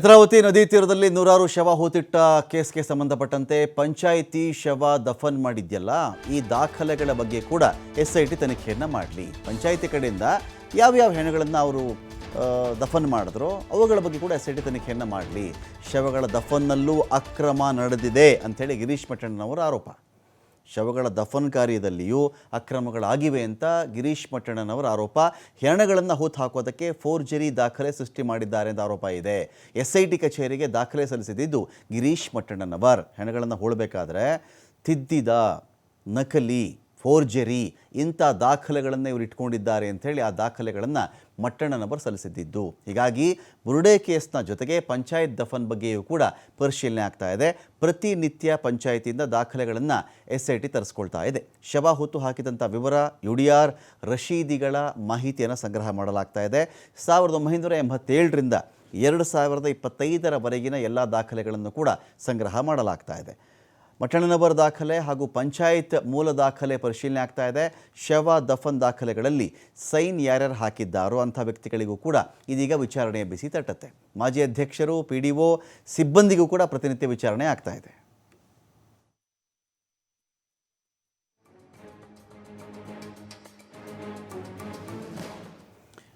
ನೇತ್ರಾವತಿ ನದಿ ತೀರದಲ್ಲಿ ನೂರಾರು ಶವ ಹೂತಿಟ್ಟ ಕೇಸ್ಗೆ ಸಂಬಂಧಪಟ್ಟಂತೆ ಪಂಚಾಯಿತಿ ಶವ ದಫನ್ ಮಾಡಿದ್ಯಲ್ಲ, ಈ ದಾಖಲೆಗಳ ಬಗ್ಗೆ ಕೂಡ ಎಸ್ ಐ ಟಿ ತನಿಖೆಯನ್ನು ಮಾಡಲಿ. ಪಂಚಾಯಿತಿ ಕಡೆಯಿಂದ ಯಾವ್ಯಾವ ಹೆಣಗಳನ್ನು ಅವರು ದಫನ್ ಮಾಡಿದ್ರೋ ಅವುಗಳ ಬಗ್ಗೆ ಕೂಡ ಎಸ್ ಐ ಟಿ ತನಿಖೆಯನ್ನು ಮಾಡಲಿ. ಶವಗಳ ದಫನ್ನಲ್ಲೂ ಅಕ್ರಮ ನಡೆದಿದೆ ಅಂಥೇಳಿ ಗಿರೀಶ್ ಮಠಣ್ಣನವರ ಆರೋಪ. ಶವಗಳ ದಫನ್ ಕಾರ್ಯದಲ್ಲಿಯೂ ಅಕ್ರಮಗಳಾಗಿವೆ ಅಂತ ಗಿರೀಶ್ ಮಟ್ಟಣ್ಣನವರ ಆರೋಪ. ಹೆಣಗಳನ್ನು ಹೂತು ಹಾಕೋದಕ್ಕೆ ಫೋರ್ಜರಿ ದಾಖಲೆ ಸೃಷ್ಟಿ ಮಾಡಿದ್ದಾರೆ ಅಂತ ಆರೋಪ ಇದೆ. ಎಸ್ ಐ ಟಿ ಕಚೇರಿಗೆ ದಾಖಲೆ ಸಲ್ಲಿಸಿದ್ದು ಗಿರೀಶ್ ಮಟ್ಟಣ್ಣನವರ್. ಹೆಣಗಳನ್ನು ಹೋಳಬೇಕಾದ್ರೆ ತಿದ್ದಿದ ನಕಲಿ ಫೋರ್ಜರಿ ಇಂಥ ದಾಖಲೆಗಳನ್ನು ಇವರು ಇಟ್ಕೊಂಡಿದ್ದಾರೆ ಅಂಥೇಳಿ ಆ ದಾಖಲೆಗಳನ್ನು ಮಟ್ಟಣ್ಣನವರು ಸಲ್ಲಿಸಿದ್ದಿದ್ದು ಹೀಗಾಗಿ ಬುರುಡೆ ಕೇಸ್ನ ಜೊತೆಗೆ ಪಂಚಾಯತ್ ದಫನ್ ಬಗ್ಗೆಯೂ ಕೂಡ ಪರಿಶೀಲನೆ ಆಗ್ತಾ ಇದೆ. ಪ್ರತಿನಿತ್ಯ ಪಂಚಾಯತಿಯಿಂದ ದಾಖಲೆಗಳನ್ನು ಎಸ್ ಐ ಟಿ ತರಿಸ್ಕೊಳ್ತಾ ಇದೆ. ಶವ ಹೊತ್ತು ಹಾಕಿದಂಥ ವಿವರ ಯು ಡಿ ಆರ್ ರಶೀದಿಗಳ ಮಾಹಿತಿಯನ್ನು ಸಂಗ್ರಹ ಮಾಡಲಾಗ್ತಾ ಇದೆ. ಸಾವಿರದ ಒಂಬೈನೂರ ಎಂಬತ್ತೇಳರಿಂದ ಎರಡು ಸಾವಿರದ ಇಪ್ಪತ್ತೈದರವರೆಗಿನ ಎಲ್ಲ ದಾಖಲೆಗಳನ್ನು ಕೂಡ ಸಂಗ್ರಹ ಮಾಡಲಾಗ್ತಾ ಇದೆ. ಮಠಣ್ಣನವರ ದಾಖಲೆ ಹಾಗೂ ಪಂಚಾಯತ್ ಮೂಲ ದಾಖಲೆ ಪರಿಶೀಲನೆ ಆಗ್ತಾ ಇದೆ. ಶವ, ದಫನ್ ದಾಖಲೆಗಳಲ್ಲಿ ಸೈನ್ ಯಾರ್ಯಾರು ಹಾಕಿದ್ದಾರೋ ಅಂಥ ವ್ಯಕ್ತಿಗಳಿಗೂ ಕೂಡ ಇದೀಗ ವಿಚಾರಣೆಯ ಬಿಸಿ ತಟ್ಟತ್ತೆ. ಮಾಜಿ ಅಧ್ಯಕ್ಷರು, ಪಿ ಡಿ ಒ, ಸಿಬ್ಬಂದಿಗೂ ಕೂಡ ಪ್ರತಿನಿತ್ಯ ವಿಚಾರಣೆ ಆಗ್ತಾ ಇದೆ.